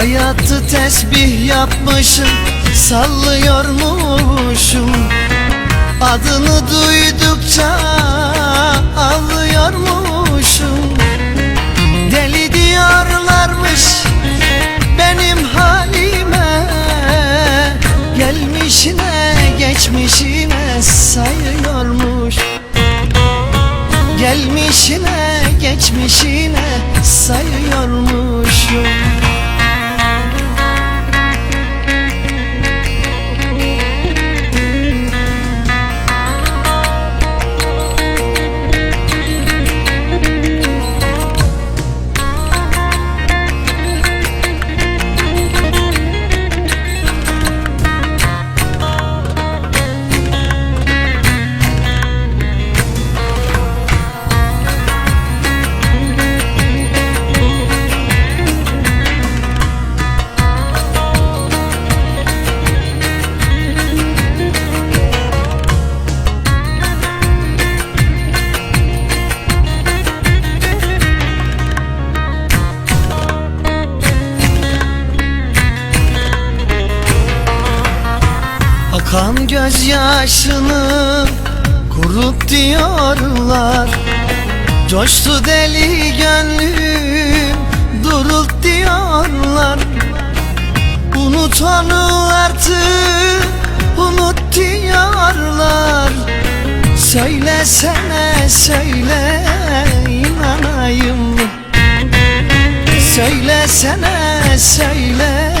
Hayatı tesbih yapmışım Sallıyormuşum. Adını duydukça ağlıyormuşum. Deli diyorlarmış benim halime. Gelmişine geçmişine sayıyormuş. Gelmişine geçmişine sayıyormuşum Akan gözyaşını kurut diyorlar. Coştu deli gönlüm durult diyorlar. Unut onu artık unut diyorlar. Söylesene söyle inanayım Söylesene söyle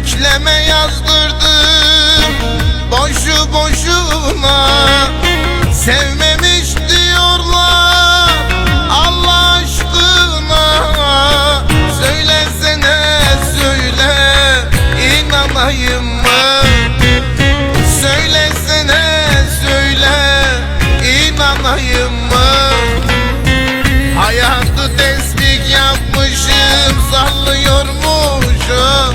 Bekleme yazdırdım boşu boşuna. Sevmemiş diyorlar Allah aşkına. Söylesene söyle inanayım mı? Söylesene söyle inanayım mı? Hayatı tesbih yapmışım sallıyormuşum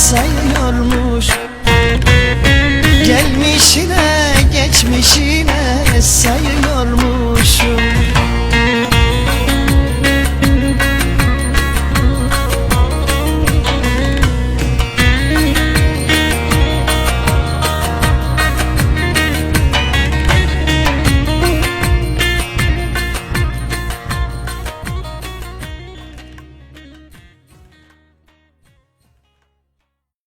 sayıyormuş. Gelmişine geçmişine sayıyor.